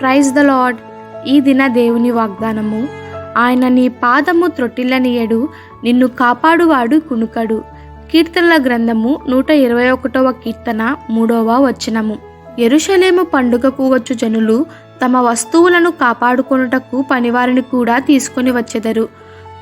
Praise the lord ఈ దిన దేవుని వాగ్దానము. ఆయన నీ పాదము త్రొట్టిల్లనియడు నిన్ను కాపాడువాడు కునుకడు. కీర్తనల గ్రంథము నూట ఇరవై ఒకటవ కీర్తన మూడవ వచనము. ఎరుషలేము పండుగకు వచ్చు జనులు తమ వస్తువులను కాపాడుకొనుటకు పనివారిని కూడా తీసుకొని వచ్చెదరు.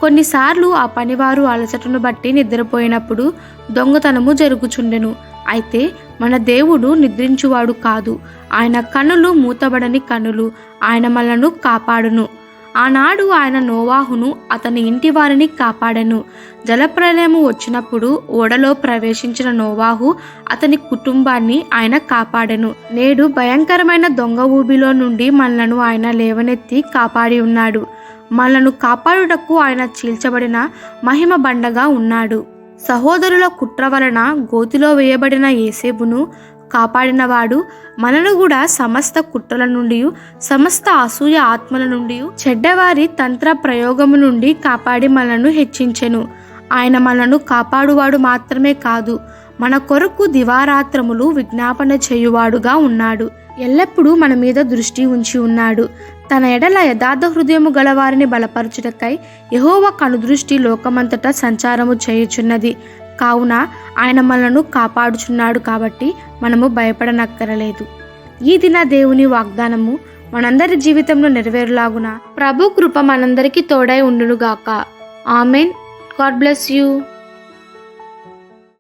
కొన్నిసార్లు ఆ పనివారు అలసటను బట్టి నిద్రపోయినప్పుడు దొంగతనము జరుగుచుండెను. అయితే మన దేవుడు నిద్రించువాడు కాదు. ఆయన కనులు మూతబడని కనులు ఆయన మనను కాపాడును. ఆనాడు ఆయన నోవాహును అతని ఇంటి వారిని కాపాడెను. జలప్రలయము వచ్చినప్పుడు ఓడలో ప్రవేశించిన నోవాహు అతని కుటుంబాన్ని ఆయన కాపాడెను. నేడు భయంకరమైన దొంగ ఊబిలో నుండి మనలను ఆయన లేవనెత్తి కాపాడి ఉన్నాడు. మనలను కాపాడుటకు ఆయన చీల్చబడిన మహిమ బండగా ఉన్నాడు. సహోదరుల కుట్ర వలన గోతిలో వేయబడిన ఏసేబును కాపాడినవాడు మనను కూడా సమస్త కుట్రల నుండి సమస్త అసూయ ఆత్మల నుండి చెడ్డవారి తంత్ర ప్రయోగము నుండి కాపాడి మనను హెచ్చించెను. ఆయన మనను కాపాడువాడు మాత్రమే కాదు మన కొరకు దివారాత్రములు విజ్ఞాపన చేయువాడుగా ఉన్నాడు. ఎల్లప్పుడూ మన మీద దృష్టి ఉంచి ఉన్నాడు. తన ఎడల యథార్థ హృదయము గలవారిని బలపరచుటకై యహోవ కనుదృష్టి లోకమంతటా సంచారము చేయుచున్నది. కావున ఆయన మనను కాపాడుచున్నాడు కాబట్టి మనము భయపడనక్కరలేదు. ఈ దిన దేవుని వాగ్దానము మనందరి జీవితంలో నెరవేరులాగున. ప్రభు కృప మనందరికీ తోడై ఉండునుగాక. ఆమెన్. God bless you.